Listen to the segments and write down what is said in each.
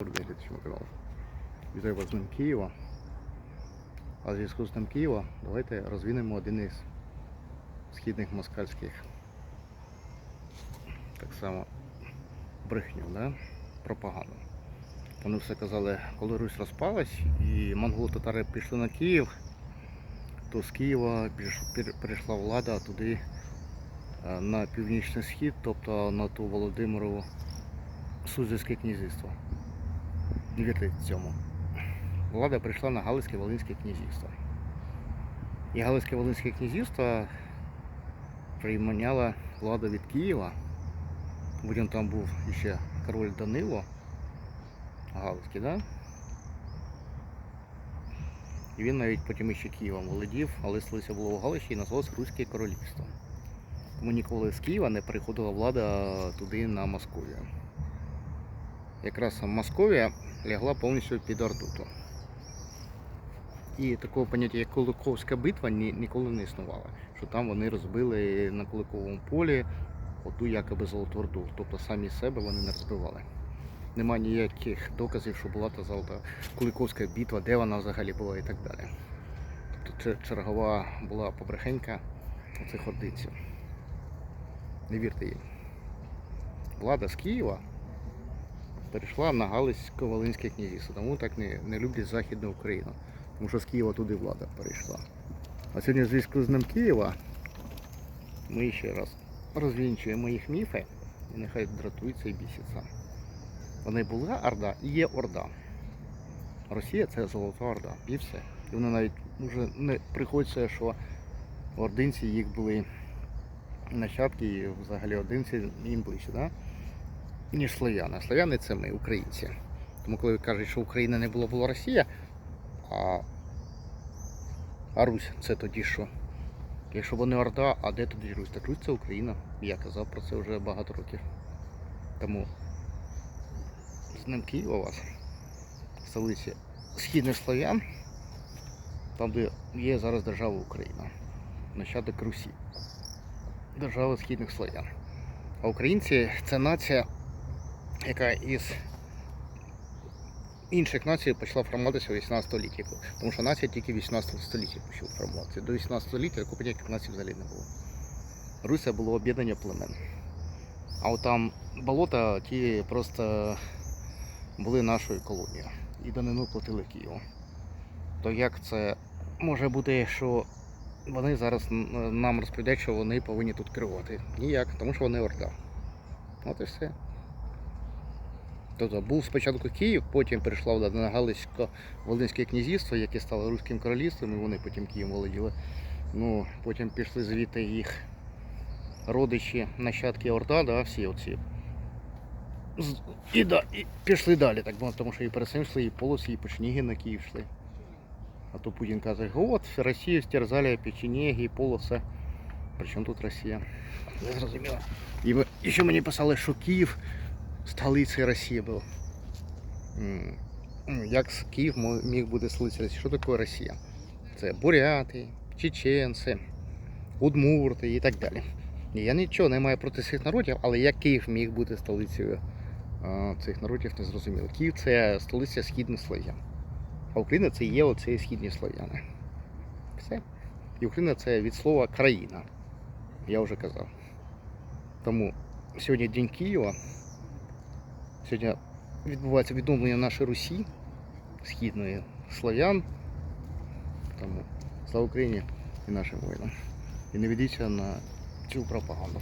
Добрий день, глядачі каналу. Вітаю вас з Днем Києва. А в зв'язку з Днем Києва давайте розвінемо один із східних москальських так само брехню, да? пропаганду. Вони все казали, коли Русь розпалась і монголо-татари пішли на Київ, то з Києва перейшла влада туди е, на північний схід, тобто на ту Володимирову Суздальське князівство. Не вірте цьому. Влада прийшла на Галицьке Волинське князівство. І Галицьке Волинське князівство прийманяло владу від Києва. Потім там був ще король Данило. Галицький, да? І він навіть потім іще Києвом володів, але столиця було у Галичі і назвалося Руське королівство. Тому ніколи з Києва не переходила влада туди на Московію. Якраз Московія лягла повністю під Ордуту. І такого поняття, як Куликовська битва, ні, ніколи не існувало. Що там вони розбили на Куликовому полі оту якоби Золоту Орду. Тобто самі себе вони не розбивали. Нема ніяких доказів, що була та золота Куликовська битва, де вона взагалі була і так далі. Тобто це чергова була побрехенька цих ординців. Не вірте їм. Влада з Києва перейшла на Галицько-Волинське князівство. Тому так не, не люблять Західну Україну. Тому що з Києва туди влада перейшла. А сьогодні в зв'язку з Днем Києва ми ще раз розвінчуємо їх міфи і нехай дратуються і бісяться. Вони була Орда і є Орда. Росія це Золота Орда. І все. І вони навіть вже не приходиться, що ординці їх були нащадки, і взагалі ординці їм ближче. Да? Ніж слов'яни. Слов'яни це ми, українці. Тому коли кажуть, що Україна не було, була Росія, а, а Русь це тоді що? Якщо вони Орда, а де тоді Русь? Так Русь це Україна. Я казав про це вже багато років. Тому з Днем Києва вас, в столиці східних слов'ян, там, де є зараз держава Україна, нащадок Русі. Держава східних слов'ян. А українці це нація яка із інших націй почала формуватися у 18 столітті. Тому що нація тільки в 18 столітті почала формуватися. До 18 століття поняття як взагалі не було. Русь це було об'єднання племен. А от там болота ті просто були нашою колонією. І данину платили Києву. То як це може бути, що вони зараз нам розповідають, що вони повинні тут керувати? Ніяк, тому що вони орда. От і все. Тобто був спочатку Київ, потім перейшла влада на Галицько-Волинське князівство, яке стало Руським королівством, і вони потім Києм володіли. Ну, потім пішли звідти їх родичі, нащадки Орда, да, всі оці. І, да, і пішли далі, так мовити, тому що і пересимсли, і полоси, і печеніги на Київ йшли. А то Путін каже, от Росію стерзали печенеги і полоси. Причому тут Росія? Не зрозуміло. І, і ще мені писали, що Київ столицею Росії був. М, м, Як Київ міг бути столицею? Що таке Росія? Це буряти, чеченці, удмурти і так далі. Я нічого не маю проти цих народів, але як Київ міг бути столицею цих народів, не зрозуміло. Київ це столиця східних слов'ян. А Україна це є оці східні слов'яни. Все. І Україна це від слова країна. Я вже казав. Тому сьогодні День Києва. Сьогодні відбувається відновлення нашої Русі, східної славян. Тому слава Україні і нашим воїнам. І не ведіться на цю пропаганду,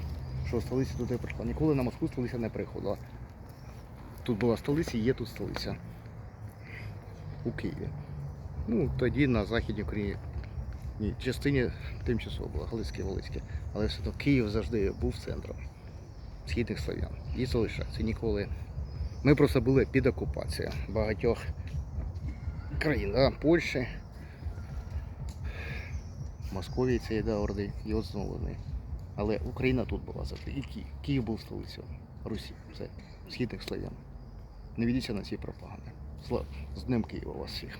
що столиця туди прийшла. Ніколи на Москву столиця не приходила. Тут була столиця є тут столиця. У Києві. Ну, тоді на Західній Україні ні, частині тимчасово була Галицьке Волицьке. Але все одно Київ завжди був центром східних славян. І залишається ніколи. Ми просто були під окупацією багатьох країн, да? Польщі, Московії цієї да, Орди, і от. Але Україна тут була завжди. І Київ. Київ був столицею Русі. Це східних славян. Не ведіться на ці пропаганди. З Днем Києва вас всіх.